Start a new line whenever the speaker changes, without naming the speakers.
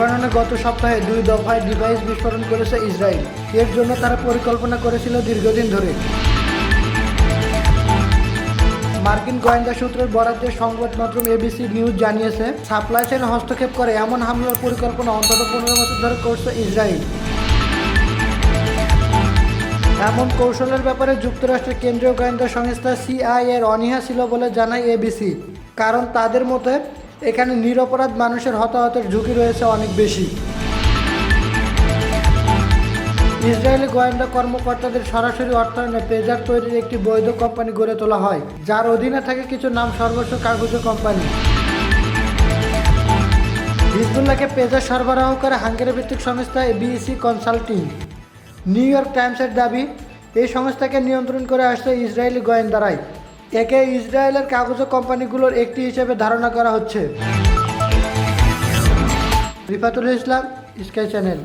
লেবাননে গত সপ্তাহে দুই দফায় ডিভাইস বিস্ফোরণ করেছে ইসরায়েল। এর জন্য তারা পরিকল্পনা করেছিল দীর্ঘদিন ধরে। মার্কিন গোয়েন্দা সূত্রের বরাদ্দে সংবাদ মাধ্যম এবিসি নিউজ জানিয়েছে, সাপ্লাই চেনে হস্তক্ষেপ করে এমন হামলার পরিকল্পনা অন্তত পনেরো বছর ধরে করছে ইসরায়েল। এমন কৌশলের ব্যাপারে যুক্তরাষ্ট্রের কেন্দ্রীয় গোয়েন্দা সংস্থা সিআই এর অনীহা ছিল বলে জানায় এবিসি কারণ তাদের মতে এখানে নিরপরাধ মানুষের হতাহতের ঝুঁকি রয়েছে অনেক বেশি। ইসরায়েলি গোয়েন্দা কর্মকর্তাদের সরাসরি অর্থায়নে পেজার তৈরির একটি বৈধ কোম্পানি গড়ে তোলা হয়, যার অধীনে থাকে কিছু নাম সর্বস্ব কাগজ কোম্পানি। হিজবুল্লাহকে পেজার সরবরাহ করে হাঙ্গেরি ভিত্তিক সংস্থা বিইসি কনসাল্টিং। নিউ ইয়র্ক টাইমসের দাবি, এই সংস্থাকে নিয়ন্ত্রণ করে আসছে ইসরায়েলি গোয়েন্দারাই। একে ইসরায়েলের কাগজ কোম্পানিগুলোর একটি হিসেবে ধারণা করা হচ্ছে। রিফাতুল ইসলাম স্কাই চ্যানেল